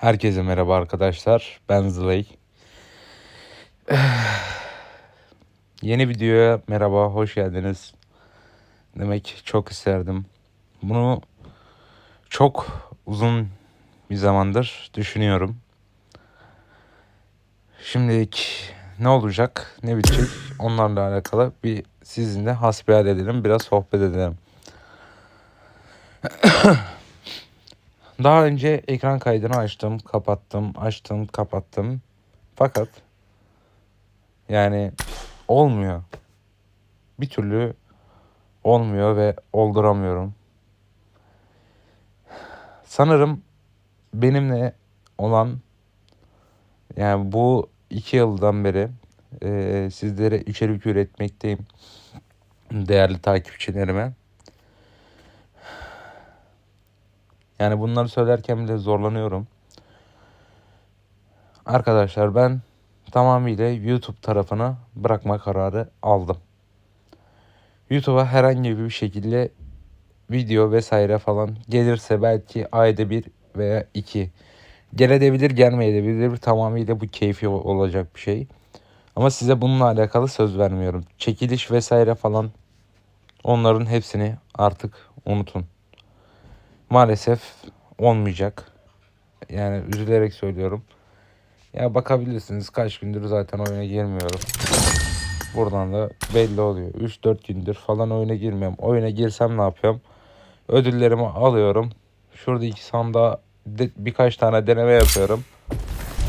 Herkese merhaba arkadaşlar. Ben Zlay. Yeni videoya merhaba, hoş geldiniz. Demek çok isterdim. Bunu çok uzun bir zamandır düşünüyorum. Şimdilik ne olacak, ne bitecek onlarla alakalı bir sizinle hasbihal edelim, biraz sohbet edelim. Daha önce ekran kaydını açtım, kapattım, açtım, kapattım. Fakat yani olmuyor. Bir türlü olmuyor ve olduramıyorum. Sanırım benimle olan yani bu iki yıldan beri e, sizlere içerik üretmekteyim. Değerli takipçilerime. Yani bunları söylerken bile zorlanıyorum. Arkadaşlar ben tamamıyla YouTube tarafını bırakma kararı aldım. YouTube'a herhangi bir şekilde video vesaire falan gelirse belki ayda bir veya iki. Gelebilir gelmeyebilir tamamıyla bu keyfi olacak bir şey. Ama size bununla alakalı söz vermiyorum. Çekiliş vesaire falan onların hepsini artık unutun maalesef olmayacak. Yani üzülerek söylüyorum. Ya bakabilirsiniz kaç gündür zaten oyuna girmiyorum. Buradan da belli oluyor. 3-4 gündür falan oyuna girmiyorum. Oyuna girsem ne yapıyorum? Ödüllerimi alıyorum. Şurada iki sanda de, birkaç tane deneme yapıyorum.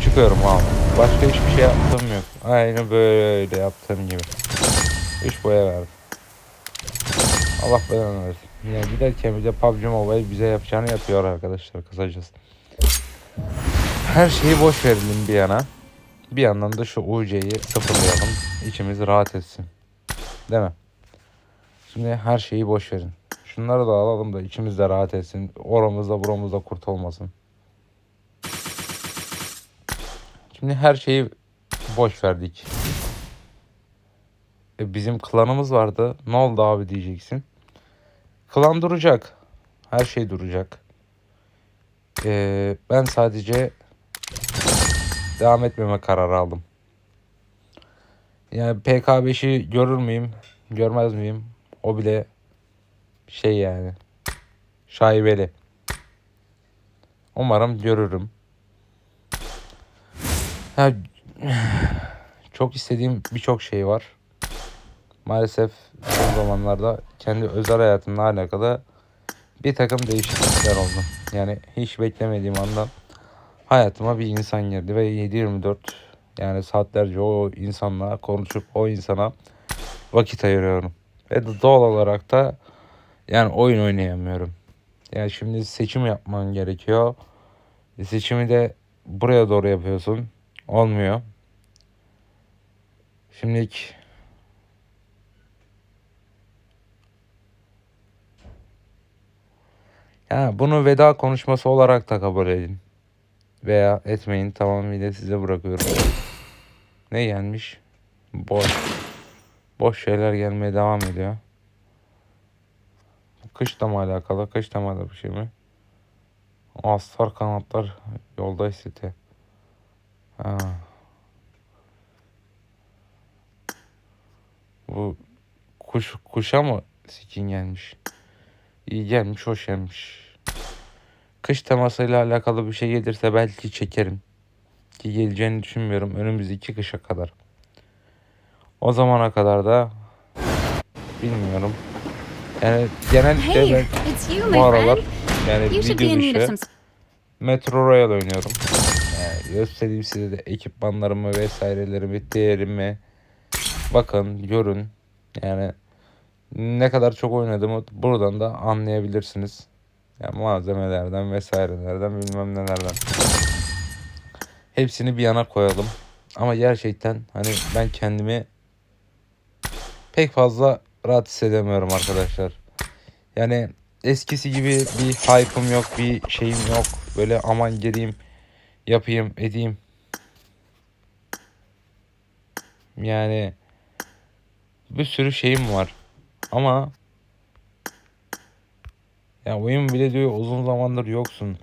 Çıkıyorum abi. Başka hiçbir şey yaptığım yok. Aynı böyle yaptığım gibi. 3 boya verdim. Allah belanı versin. Yani giderken bir de PUBG Mobile bize yapacağını yapıyor arkadaşlar kısacası. Her şeyi boş verelim bir yana. Bir yandan da şu UC'yi sıfırlayalım. İçimiz rahat etsin. Değil mi? Şimdi her şeyi boş verin. Şunları da alalım da içimiz de rahat etsin. Oramızda buramızda kurt olmasın. Şimdi her şeyi boş verdik. E bizim klanımız vardı. Ne oldu abi diyeceksin. Klan duracak. Her şey duracak. Ee, ben sadece devam etmeme kararı aldım. Yani PK5'i görür müyüm? Görmez miyim? O bile şey yani şaibeli. Umarım görürüm. Ya, çok istediğim birçok şey var maalesef son zamanlarda kendi özel hayatımla alakalı bir takım değişiklikler oldu. Yani hiç beklemediğim andan hayatıma bir insan girdi ve 7-24 yani saatlerce o insanla konuşup o insana vakit ayırıyorum. Ve doğal olarak da yani oyun oynayamıyorum. Yani şimdi seçim yapman gerekiyor. Seçimi de buraya doğru yapıyorsun. Olmuyor. Şimdilik Ya bunu veda konuşması olarak da kabul edin. Veya etmeyin tamamıyla size bırakıyorum. Ne gelmiş? Boş. Boş şeyler gelmeye devam ediyor. Kışla mı alakalı? Kışla mı alakalı bir şey mi? Astar kanatlar yolda. Ha. Bu kuş kuşa mı skin gelmiş? İyi gelmiş, hoş gelmiş. Kış temasıyla alakalı bir şey gelirse belki çekerim. Ki geleceğini düşünmüyorum önümüzdeki kışa kadar. O zamana kadar da bilmiyorum. Yani genellikle Hey, ben bu aralar yani video dışı. Metro Royal oynuyorum. Yani göstereyim size de ekipmanlarımı vesairelerimi, değerimi. Bakın, görün. Yani ne kadar çok oynadığımı buradan da anlayabilirsiniz. Yani malzemelerden vesairelerden bilmem nelerden. Hepsini bir yana koyalım. Ama gerçekten hani ben kendimi pek fazla rahat hissedemiyorum arkadaşlar. Yani eskisi gibi bir hype'ım yok, bir şeyim yok. Böyle aman geleyim, yapayım, edeyim. Yani bir sürü şeyim var. Ama ya oyun bile diyor uzun zamandır yoksun.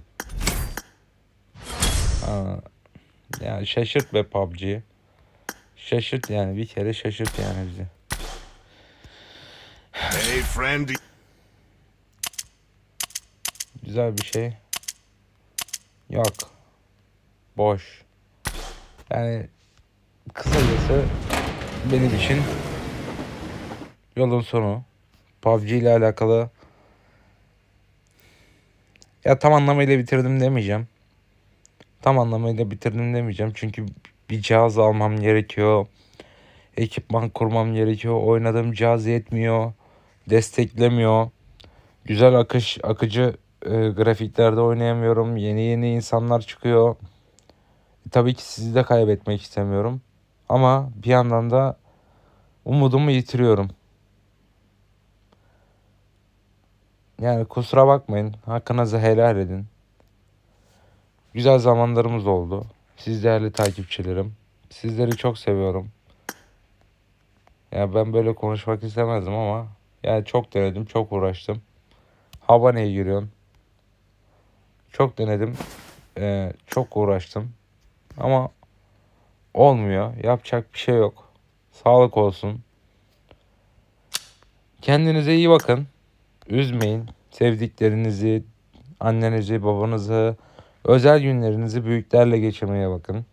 Aa, ya şaşırt be PUBG. Şaşırt yani bir kere şaşırt yani bizi. Hey, friend. Güzel bir şey. Yok. Boş. Yani kısacası benim için yolun sonu. PUBG ile alakalı ya tam anlamıyla bitirdim demeyeceğim. Tam anlamıyla bitirdim demeyeceğim. Çünkü bir cihaz almam gerekiyor. Ekipman kurmam gerekiyor. Oynadığım cihaz yetmiyor. Desteklemiyor. Güzel akış akıcı e, grafiklerde oynayamıyorum. Yeni yeni insanlar çıkıyor. E, tabii ki sizi de kaybetmek istemiyorum. Ama bir yandan da umudumu yitiriyorum. Yani kusura bakmayın. Hakkınızı helal edin. Güzel zamanlarımız oldu. Siz değerli takipçilerim. Sizleri çok seviyorum. Ya ben böyle konuşmak istemezdim ama yani çok denedim, çok uğraştım. Habaneye giriyorsun. Çok denedim. Ee, çok uğraştım. Ama olmuyor. Yapacak bir şey yok. Sağlık olsun. Kendinize iyi bakın. Üzmeyin. Sevdiklerinizi, annenizi, babanızı, özel günlerinizi büyüklerle geçirmeye bakın.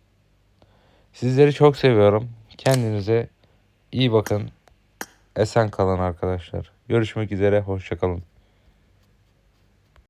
Sizleri çok seviyorum. Kendinize iyi bakın. Esen kalın arkadaşlar. Görüşmek üzere. Hoşçakalın.